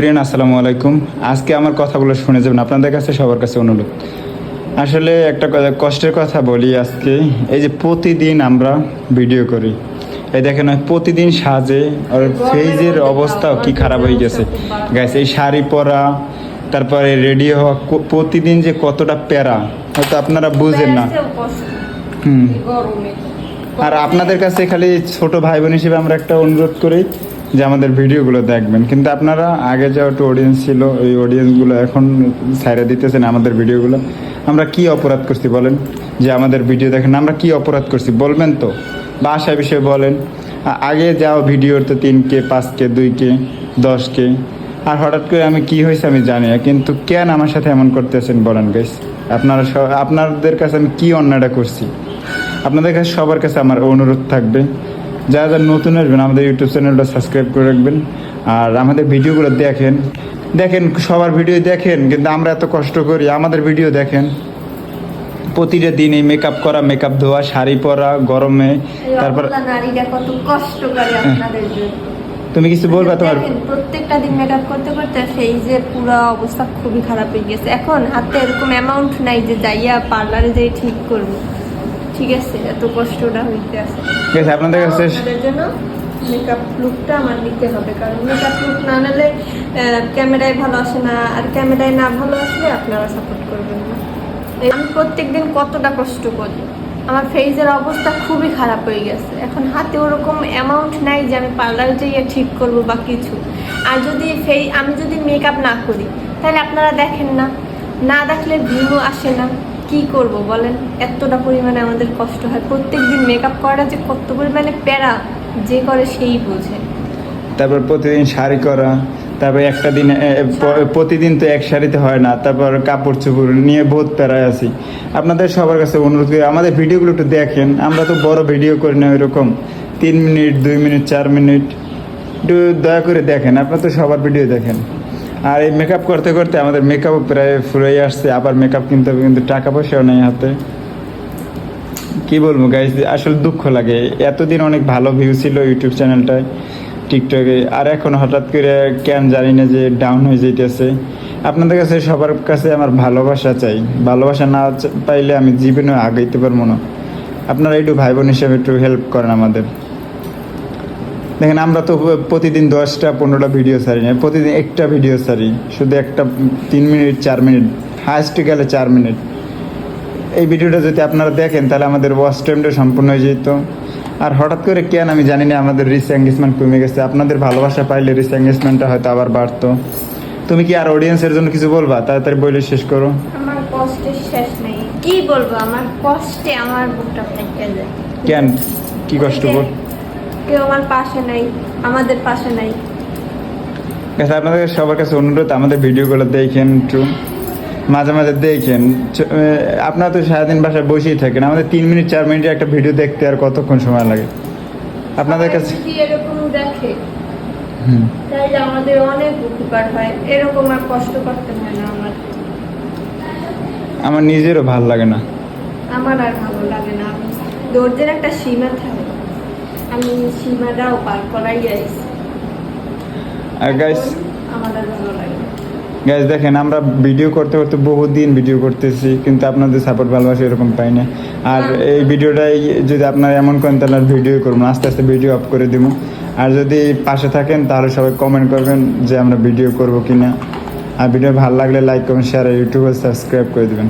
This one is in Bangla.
প্রিয়ান আসসালামু আলাইকুম। আজকে আমার কথাগুলো শুনে যাবেন আপনাদের কাছে সবার কাছে অনুরোধ। আসলে একটা কষ্টের কথা বলি আজকে এই যে প্রতিদিন আমরা ভিডিও করি। এই দেখেন প্রতিদিন সাজে আর ফেজের অবস্থাও কি খারাপ হয়ে গেছে। গাইছে এই শাড়ি পরা তারপরে রেডি হওয়া প্রতিদিন যে কতটা প্যারা হয়তো আপনারা বুঝেন না। হুম। আর আপনাদের কাছে খালি ছোট ভাই বোন হিসেবে আমরা একটা অনুরোধ করি যে আমাদের ভিডিওগুলো দেখবেন। কিন্তু আপনারা আগে যে একটু অডিয়েন্স ছিল ওই অডিয়েন্সগুলো এখন সাইডে দিতেছেন আমাদের ভিডিওগুলো। আমরা কি অপরাধ করছি বলেন? যে আমাদের ভিডিও দেখেন, আমরা কি অপরাধ করছি বলবেন তো? বা আশা বিষয়ে বলেন আগে যাও ভিডিওতে তিন কে পাঁচ কে দুই কে দশ কে আর হঠাৎ করে আমি কি হয়েছে আমি জানি না, কিন্তু কেন আমার সাথে এমন করতেছেন বলেন গাইস আপনারা আপনাদের কাছে আমি কী অন্যায়টা করছি? আপনাদের কাছে সবার কাছে আমার অনুরোধ থাকবে যারা যারা নতুন আসবেন আমাদের ইউটিউব চ্যানেলটা সাবস্ক্রাইব করে রাখবেন। আর আমাদের ভিডিওগুলো দেখেন। দেখেন সবার ভিডিও দেখেন কিন্তু আমরা এত কষ্ট করি আমাদের ভিডিও দেখেন। প্রতিটা দিন এই মেকআপ করা মেকআপ ধোয়া শাড়ি পরা গরমে তারপর জন্য। তুমি কিছু বলবা তোমার? প্রত্যেকটা দিন মেকআপ করতে করতে যে পুরো অবস্থা খুবই খারাপ হয়ে গেছে। এখন হাতে এরকম অ্যামাউন্ট নাই যে যাইয়া পার্লারে যাই ঠিক করব। ঠিক আছে এত কষ্টটা হইতে আছে। ঠিক আছে আপনাদের কাছে আপনাদের জন্য মেকআপ লুকটা আমার নিতে হবে কারণ মেকআপ লুক না নিলে ক্যামেরায় ভালো আসে না আর ক্যামেরায় না ভালো আসলে আপনারা সাপোর্ট করবেন না। আমি প্রত্যেকদিন কতটা কষ্ট করি। আমার ফেসের অবস্থা খুবই খারাপ হয়ে গেছে। এখন হাতে ওরকম অ্যামাউন্ট নাই যে আমি পার্লারে যেয়ে ঠিক করব বা কিছু। আর যদি ফেই আমি যদি মেকআপ না করি তাহলে আপনারা দেখেন না। না দেখলে ভিউ আসে না। কি করব বলেন? এতটা পরিমাণে আমাদের কষ্ট হয়। প্রত্যেক দিন মেকআপ করা যে কত পরিমাণে প্যারা যে করে সেই বোঝে। তারপর প্রতিদিন শাড়ি করা তারপর একটা দিন প্রতিদিন তো এক শাড়িতে হয় না তারপর কাপড় চোপড় নিয়ে বহুত প্যারায় আছি। আপনাদের সবার কাছে অনুরোধ করি আমাদের ভিডিওগুলো একটু দেখেন আমরা তো বড় ভিডিও করি না ওইরকম। তিন মিনিট দুই মিনিট চার মিনিট একটু দয়া করে দেখেন আপনারা তো সবার ভিডিও দেখেন। আর এই মেকআপ করতে করতে আমাদের মেকআপও প্রায় ফুরাই আসছে, আবার মেকআপ কিনতে হবে, কিন্তু টাকা পয়সাও নেই হাতে। কি বলব গাইজ আসলে দুঃখ লাগে। এতদিন অনেক ভালো ভিউ ছিল ইউটিউব চ্যানেলটায় টিকটকে আর এখন হঠাৎ করে কেন জানি না যে ডাউন হয়ে যেতেছে আপনাদের কাছে সবার কাছে আমার ভালোবাসা চাই। ভালোবাসা না পাইলে আমি জীবনে আগাইতে পারব না। আপনারা একটু ভাই বোন হিসেবে একটু হেল্প করেন আমাদের। দেখেন আমরা তো প্রতিদিন দশটা পনেরোটা ভিডিও ছাড়ি না। প্রতিদিন একটা ভিডিও ছাড়ি। শুধু একটা তিন মিনিট চার মিনিট হাইস্ট গেলে চার মিনিট। এই ভিডিওটা যদি আপনারা দেখেন তাহলে আমাদের ওয়াচ টাইমটা সম্পূর্ণ হয়ে যেত। আর হঠাৎ করে কেন আমি জানি না আমাদের রিস এঙ্গেজমেন্ট কমে গেছে। আপনাদের ভালোবাসা পাইলে রিস এঙ্গেজমেন্টটা হয়তো আবার বাড়তো। তুমি কি আর অডিয়েন্সের জন্য কিছু বলবা? তাড়াতাড়ি বলে শেষ করো। আমার কষ্টের শেষ নেই। কি বলব? আমার কষ্টে আমার বুকটা ফেটে যায়। কেন? কি কষ্ট বল। কেউ আমার পাশে নাই আমাদের পাশে নাই। আপনাদের সবার কাছে অনুরোধ আমাদের ভিডিওগুলো দেখেন একটু। মাঝে মাঝে দেখেন। আপনারা তো সারাদিন বাসায় বসেই থাকেন। আমাদের তিন মিনিট চার মিনিটের একটা ভিডিও দেখতে আর কতক্ষণ সময় লাগে? আপনাদের কাছে এরকম দেখে। আমাদের অনেক উপকার হয়। এরকম আর কষ্ট করতে হয় না আমার। আমার নিজেরও ভালো লাগে না। আমার আর ভালো লাগে না। দৌড়দের একটা সীমা থাকে। আমি সীমাটাও পার করাই আইছি আর গাইস আমার আর ভালো লাগে। না। গাইস দেখেন আমরা ভিডিও করতে করতে বহুদিন ভিডিও করতেছি কিন্তু আপনাদের সাপোর্ট ভালোবাসা এরকম পাই না। আর এই ভিডিওটাই যদি আপনারা এমন করেন তাহলে আর ভিডিও করব আস্তে আস্তে ভিডিও অফ করে দিব। আর যদি পাশে থাকেন তাহলে সবাই কমেন্ট করবেন যে আমরা ভিডিও করব কিনা। আর ভিডিও ভালো লাগলে লাইক কমেন্ট শেয়ার আর ইউটিউবে সাবস্ক্রাইব করে দেবেন।